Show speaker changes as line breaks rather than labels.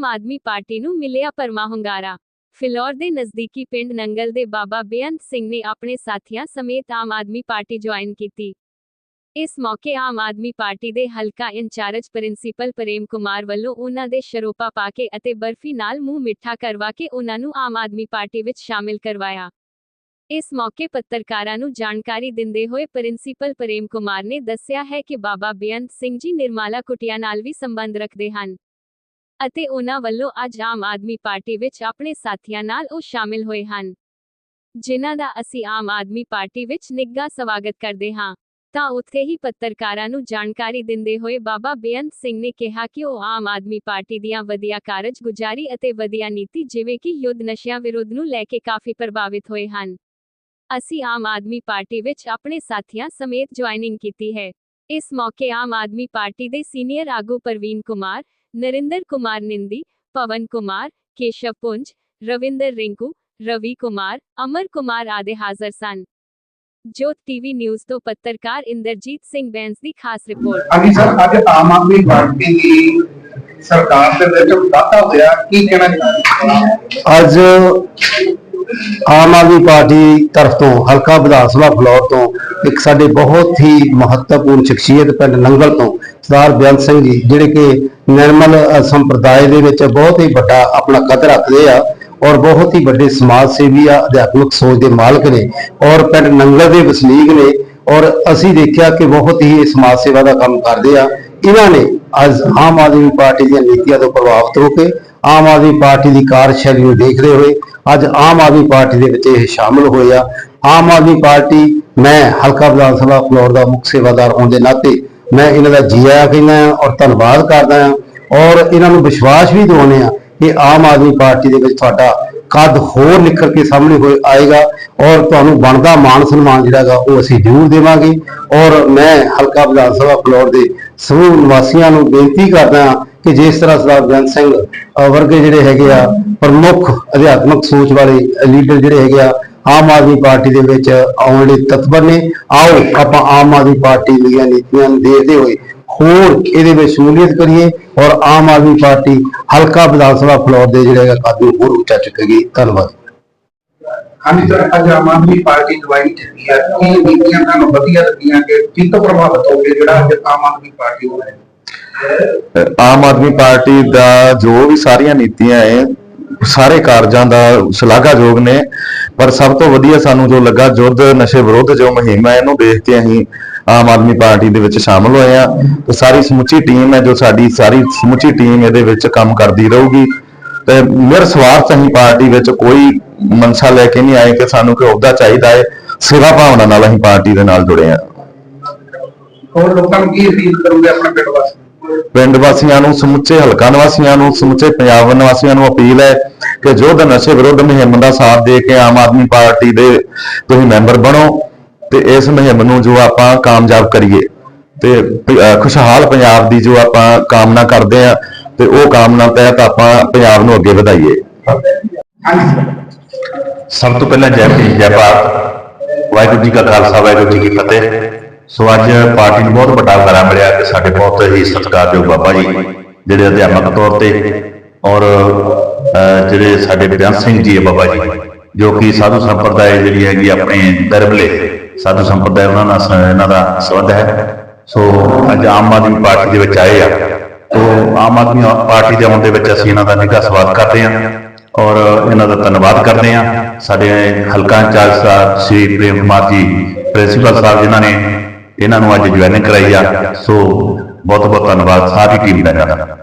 Aam Aadmi party ਨੂੰ ਮਿਲਿਆ ਪਰਮਾ ਹੁੰਗਾਰਾ। ਫਿਲੌਰ ਦੇ ਨਜ਼ਦੀਕੀ ਪਿੰਡ ਨੰਗਲ ਦੇ ਬਾਬਾ ਬੇਅੰਤ ਸਿੰਘ ਨੇ ਆਪਣੇ ਸਾਥੀਆਂ ਸਮੇਤ ਆਮ ਆਦਮੀ ਪਾਰਟੀ ਜੁਆਇਨ ਕੀਤੀ। ਇਸ ਮੌਕੇ ਆਮ ਆਦਮੀ ਪਾਰਟੀ ਦੇ ਹਲਕਾ ਇੰਚਾਰਜ ਪ੍ਰਿੰਸੀਪਲ ਪ੍ਰੇਮ ਕੁਮਾਰ ਵੱਲੋਂ ਉਹਨਾਂ ਦੇ ਸ਼ਰੋਪਾ ਪਾ ਕੇ ਅਤੇ ਬਰਫੀ ਨਾਲ ਮੂੰਹ ਮਿੱਠਾ ਕਰਵਾ ਕੇ ਉਹਨਾਂ ਨੂੰ ਆਮ ਆਦਮੀ ਪਾਰਟੀ ਵਿੱਚ ਸ਼ਾਮਿਲ ਕਰਵਾਇਆ। ਇਸ ਮੌਕੇ ਪੱਤਰਕਾਰਾਂ ਨੂੰ ਜਾਣਕਾਰੀ ਦਿੰਦੇ ਹੋਏ ਪ੍ਰਿੰਸੀਪਲ ਪ੍ਰੇਮ ਕੁਮਾਰ ਨੇ ਦੱਸਿਆ ਹੈ ਕਿ ਬਾਬਾ ਬੇਅੰਤ ਸਿੰਘ ਜੀ ਨਿਰਮਾਲਾ ਕੁਟੀਆ ਨਾਲ ਵੀ ਸੰਬੰਧ ਰੱਖਦੇ ਹਨ। ਅਤੇ ਉਹਨਾਂ ਵੱਲੋਂ ਅੱਜ ਆਮ ਆਦਮੀ ਪਾਰਟੀ ਵਿੱਚ ਆਪਣੇ ਸਾਥੀਆਂ ਨਾਲ ਉਹ ਸ਼ਾਮਿਲ ਹੋਏ ਹਨ। ਜਿਨ੍ਹਾਂ ਦਾ ਅਸੀਂ ਆਮ ਆਦਮੀ ਪਾਰਟੀ ਵਿੱਚ ਨਿੱਘਾ ਸਵਾਗਤ ਕਰਦੇ ਹਾਂ। ਤਾਂ ਉੱਥੇ ਹੀ ਪੱਤਰਕਾਰਾਂ ਨੂੰ ਜਾਣਕਾਰੀ ਦਿੰਦੇ ਹੋਏ ਬਾਬਾ ਬੇਅੰਤ ਸਿੰਘ ਨੇ ਕਿਹਾ ਕਿ ਉਹ ਆਮ ਆਦਮੀ ਪਾਰਟੀ ਦੀਆਂ ਵਧੀਆ ਕਾਰਜਗੁਜ਼ਾਰੀ ਅਤੇ ਵਧੀਆ ਨੀਤੀ ਜਿਵੇਂ ਕਿ ਯੁੱਧ ਨਸ਼ਿਆਂ ਵਿਰੁੱਧ ਨੂੰ ਲੈ ਕੇ ਕਾਫੀ ਪ੍ਰਭਾਵਿਤ ਹੋਏ ਹਨ। ਅਸੀਂ ਆਮ ਆਦਮੀ ਪਾਰਟੀ ਵਿੱਚ ਆਪਣੇ ਸਾਥੀਆਂ ਸਮੇਤ ਜੁਆਇਨਿੰਗ ਕੀਤੀ ਹੈ। ਇਸ ਮੌਕੇ ਆਮ ਆਦਮੀ ਪਾਰਟੀ ਦੇ ਸੀਨੀਅਰ ਆਗੂ ਪ੍ਰਵੀਨ ਕੁਮਾਰ ਨਰਿੰਦਰ ਕੁਮਾਰ ਨਿੰਦੀ ਪਵਨ ਕੁਮਾਰ ਕੇਸ਼ਵ ਪੁੰਜ ਰਵਿੰਦਰ ਰਿੰਕੂ ਰਵੀ ਕੁਮਾਰ ਅਮਰ ਕੁਮਾਰ ਆਦਿ ਹਾਜ਼ਰ ਸਨ ਜੋਤ ਟੀਵੀ ਨਿਊਜ਼ ਤੋਂ ਪੱਤਰਕਾਰ ਇੰਦਰਜੀਤ ਸਿੰਘ ਬੈਂਸ ਦੀ ਖਾਸ ਰਿਪੋਰਟ
ਹਾਂਜੀ ਸਰ ਅੱਜ ਆਮ ਆਦਮੀ ਪਾਰਟੀ ਦੀ ਸਰਕਾਰ ਦੇ ਵਿੱਚ ਵਾਧਾ ਹੋਇਆ ਕੀ ਕਹਿਣਾ ਚਾਹੁੰਦੇ
ਅੱਜ ਆਮ ਆਦਮੀ ਪਾਰਟੀ ਤਰਫ ਤੋਂ ਹਲਕਾ ਵਿਧਾਨ ਸਭਾ ਫਲੋਰ ਤੋਂ ਇੱਕ ਸਾਡੇ ਬਹੁਤ ਹੀ ਮਹੱਤਵਪੂਰਨ ਸ਼ਖਸੀਅਤ ਪਿੰਡ ਨੰਗਲ ਤੋਂ ਸਰਦਾਰ ਬੇਅੰਤ ਸਿੰਘ ਜੀ, ਜਿਹੜੇ ਕਿ ਨਿਰਮਲ ਸੰਪਰਦਾਇ ਦੇ ਵਿੱਚ ਬਹੁਤ ਹੀ ਵੱਡਾ ਆਪਣਾ ਕਦ ਰੱਖਦੇ ਆ ਔਰ ਬਹੁਤ ਹੀ ਵੱਡੇ ਸਮਾਜ ਸੇਵੀ ਆ, ਅਧਿਆਤਮਿਕ ਸੋਚ ਦੇ ਮਾਲਕ ਨੇ ਔਰ ਪਿੰਡ ਨੰਗਲ ਦੇ ਵਸਨੀਕ ਨੇ ਔਰ ਅਸੀਂ ਦੇਖਿਆ ਕਿ ਬਹੁਤ ਹੀ ਇਹ ਸਮਾਜ ਸੇਵਾ ਦਾ ਕੰਮ ਕਰਦੇ ਆ। ਇਹਨਾਂ ਨੇ ਅੱਜ ਆਮ ਆਦਮੀ ਪਾਰਟੀ ਦੀਆਂ ਨੀਤੀਆਂ ਤੋਂ ਪ੍ਰਭਾਵਿਤ ਹੋ ਕੇ ਆਮ ਆਦਮੀ ਪਾਰਟੀ ਦੀ ਕਾਰਜਸ਼ੈਲੀ ਨੂੰ ਦੇਖਦੇ ਹੋਏ ਅੱਜ ਆਮ ਆਦਮੀ ਪਾਰਟੀ ਦੇ ਵਿੱਚ ਇਹ ਸ਼ਾਮਲ ਹੋਏ ਆ। ਆਮ ਆਦਮੀ ਪਾਰਟੀ, ਮੈਂ ਹਲਕਾ ਵਿਧਾਨ ਸਭਾ ਫਲੋਰ ਦਾ ਮੁੱਖ ਸੇਵਾਦਾਰ ਹੋਣ ਦੇ ਨਾਤੇ ਮੈਂ ਇਹਨਾਂ ਦਾ ਜੀ ਆਇਆਂ ਕਹਿੰਦਾ ਹਾਂ ਔਰ ਧੰਨਵਾਦ ਕਰਦਾ ਹਾਂ ਔਰ ਇਹਨਾਂ ਨੂੰ ਵਿਸ਼ਵਾਸ ਵੀ ਦਿਵਾਉਂਦੇ ਆ ਕਿ ਆਮ ਆਦਮੀ ਪਾਰਟੀ ਦੇ ਵਿੱਚ ਤੁਹਾਡਾ ਕੱਦ ਹੋਰ ਨਿਕਲ ਕੇ ਸਾਹਮਣੇ ਹੋਏ ਆਏਗਾ ਔਰ ਤੁਹਾਨੂੰ ਬਣਦਾ ਮਾਣ ਸਨਮਾਨ ਜਿਹੜਾ ਗਾ ਉਹ ਅਸੀਂ ਜ਼ਰੂਰ ਦੇਵਾਂਗੇ। ਔਰ ਮੈਂ ਹਲਕਾ ਵਿਧਾਨ ਸਭਾ ਫਲੋਰ ਦੇ ਸਮੂਹ ਨਿਵਾਸੀਆਂ ਨੂੰ ਬੇਨਤੀ ਕਰਦਾ ਹਾਂ ਕਿ ਜਿਸ ਤਰ੍ਹਾਂ ਸਰਦਾਰ ਬੇਅੰਤ ਸਿੰਘ ਵਰਗੇ ਜਿਹੜੇ ਹੈਗੇ ਆ ਪ੍ਰਮੁੱਖ ਅਧਿਆਤਮਕ ਸੋਚ ਵਾਲੇ ਲੀਡਰ ਜਿਹੜੇ ਹੈਗੇ ਆ, ਆਮ ਆਦਮੀ ਪਾਰਟੀ ਦੇ ਵਿੱਚ ਆਉਣ ਲਈ ਤਤਪਰ ਨੇ, ਆਓ ਆਪਾਂ ਆਮ ਆਦਮੀ ਪਾਰਟੀ ਦੀਆਂ ਨੀਤੀਆਂ ਨੂੰ ਦੇਖਦੇ ਹੋਏ ਹੋਰ ਇਹਦੇ ਵਿੱਚ ਸ਼ਮੂਲੀਅਤ ਕਰੀਏ ਔਰ ਆਮ ਆਦਮੀ ਪਾਰਟੀ ਹਲਕਾ ਵਿਧਾਨ ਸਭਾ ਫਲੋਰ ਦੇ ਜਿਹੜੇ ਹੈਗਾ ਕੱਦ ਹੋਰ ਉੱਚਾ ਚੁੱਕੇਗੀ। ਧੰਨਵਾਦ।
ਹਾਂਜੀ ਸਰ, ਅੱਜ ਆਮ ਆਦਮੀ ਪਾਰਟੀ ਜੁਆਇਨ ਕੀਤੀ ਹੈ ਕੀ ਨੀਤੀਆਂ ਤੁਹਾਨੂੰ ਵਧੀਆ ਲੱਗੀਆਂ ਕਿ ਕਿਸ ਪ੍ਰਭਾਵਿਤ ਹੋ ਕੇ ਜਿਹੜਾ ਅੱਜ ਆਮ ਆਦਮੀ ਪਾਰਟੀ ਹੋ ਹੈ
ਆਮ ਆਦਮੀ ਪਾਰਟੀ ਦਾ ਜੋ ਵੀ ਸਾਰੀਆਂ ਨੀਤੀਆਂ ਹੈ ਸਾਰੇ ਕਾਰਜਾਂ ਦਾ ਸ਼ਲਾਘਾਯੋਗ ਨੇ, ਪਰ ਸਭ ਤੋਂ ਵਧੀਆ ਸਾਨੂੰ ਜੋ ਲੱਗਾ ਯੁੱਧ ਨਸ਼ੇ ਵਿਰੁੱਧ ਜੋ ਮੁਹਿੰਮ ਹੈ ਇਹਨੂੰ ਦੇਖ ਕੇ ਅਸੀਂ ਆਮ ਆਦਮੀ ਪਾਰਟੀ ਦੇ ਵਿੱਚ ਸ਼ਾਮਲ ਹੋਏ ਆ ਤੇ ਸਾਰੀ ਸਮੁੱਚੀ ਟੀਮ ਹੈ ਜੋ ਸਾਡੀ ਸਾਰੀ ਸਮੁੱਚੀ ਟੀਮ ਇਹਦੇ ਵਿੱਚ ਕੰਮ ਕਰਦੀ ਰਹੂਗੀ। ਤੇ ਨਿਰਸਵਾਰਥ ਅਸੀਂ ਪਾਰਟੀ ਵਿੱਚ ਕੋਈ ਮਨਸ਼ਾ ਲੈ ਕੇ ਨਹੀਂ ਆਏ ਕਿ ਸਾਨੂੰ ਕੋਈ ਅਹੁਦਾ ਚਾਹੀਦਾ ਹੈ ਸੇਵਾ ਭਾਵਨਾ ਨਾਲ ਅਸੀਂ ਪਾਰਟੀ ਦੇ ਨਾਲ ਜੁੜੇ ਆ
ਹੋਰ ਲੋਕਾਂ ਨੂੰ ਕੀ ਅਪੀਲ ਕਰੋਗੇ ਆਪਣੇ ਪਿੰਡ ਵਾਸਤੇ
ਪਿੰਡ ਵਾਸੀਆਂ ਨੂੰ ਸਮੁੱਚੇ ਹਲਕਾ ਨਿਵਾਸੀਆਂ ਨੂੰ ਸਮੁੱਚੇ ਪੰਜਾਬ ਨਿਵਾਸੀਆਂ ਨੂੰ ਅਪੀਲ ਹੈ ਕਿ ਯੁੱਧ ਨਸ਼ੇ ਵਿਰੁੱਧ ਮੁਹਿੰਮ ਦਾ ਸਾਥ ਦੇ ਕੇ ਆਮ ਆਦਮੀ ਪਾਰਟੀ ਦੇ ਤੁਸੀਂ ਮੈਂਬਰ ਬਣੋ ਤੇ ਇਸ ਮੁਹਿੰਮ ਨੂੰ ਜੋ ਆਪਾਂ ਕਾਮਯਾਬ ਕਰੀਏ ਤੇ ਖੁਸ਼ਹਾਲ ਪੰਜਾਬ ਦੀ ਜੋ ਆਪਾਂ ਕਾਮਨਾ ਕਰਦੇ ਆ ਤੇ ਉਹ ਕਾਮਨਾ ਤਹਿਤ ਆਪਾਂ ਪੰਜਾਬ ਨੂੰ ਅੱਗੇ ਵਧਾਈਏ। ਸਭ ਤੋਂ ਪਹਿਲਾਂ ਜੈ ਭੀਮ ਜੈ ਭਾਰਤ। ਵਾਹਿਗੁਰੂ ਜੀ ਕਾ ਖਾਲਸਾ ਵਾਹਿਗੁਰੂ ਜੀ ਕੀ ਫਤਿਹ। ਸੋ ਅੱਜ ਪਾਰਟੀ ਨੂੰ ਬਹੁਤ ਵੱਡਾ ਵਰਾ ਮਿਲਿਆ ਕਿ ਸਾਡੇ ਬਹੁਤ ਹੀ ਸਤਿਕਾਰਯੋਗ ਬਾਬਾ ਜੀ, ਜਿਹੜੇ ਅਧਿਆਪਕ ਤੌਰ ਤੇ ਔਰ ਜਿਹੜੇ ਸਾਡੇ ਬਿਆਨ ਸਿੰਘ ਜੀ ਹੈ ਬਾਬਾ ਜੀ, ਜੋ ਕਿ ਸਾਧੂ ਸੰਪਰਦਾਇ ਜਿਹੜੀ ਹੈਗੀ ਆਪਣੇ ਦਰਬਲੇ ਸਾਧੂ ਸੰਪਰਦਾਇ ਉਹਨਾਂ ਨਾਲ ਇਹਨਾਂ ਦਾ ਸੰਬੰਧ ਹੈ। ਸੋ ਅੱਜ ਆਮ ਆਦਮੀ ਪਾਰਟੀ ਦੇ ਵਿੱਚ ਆਏ ਆ। ਤੋ ਆਮ ਆਦਮੀ ਪਾਰਟੀ ਦੇ ਆਉਣ ਦੇ ਵਿੱਚ ਅਸੀਂ ਇਹਨਾਂ ਦਾ ਨਿੱਘਾ ਸਵਾਗਤ ਕਰਦੇ ਹਾਂ ਔਰ ਇਹਨਾਂ ਦਾ ਧੰਨਵਾਦ ਕਰਦੇ ਹਾਂ। ਸਾਡੇ ਹਲਕਾ ਇੰਚਾਰਜ ਸਾਹਿਬ ਸ਼੍ਰੀ ਪ੍ਰੇਮ ਕੁਮਾਰ ਜੀ, ਪ੍ਰਿੰਸੀਪਲ ਸਾਹਿਬ ਜਿਨ੍ਹਾਂ ਨੇ ਇਹਨਾਂ ਨੂੰ ਅੱਜ ਜੁਆਇਨਿੰਗ ਕਰਾਈ ਆ। ਸੋ ਬਹੁਤ ਬਹੁਤ ਧੰਨਵਾਦ, ਸਾਰੀ ਟੀਮ ਦਾ ਇਹਨਾਂ ਦਾ।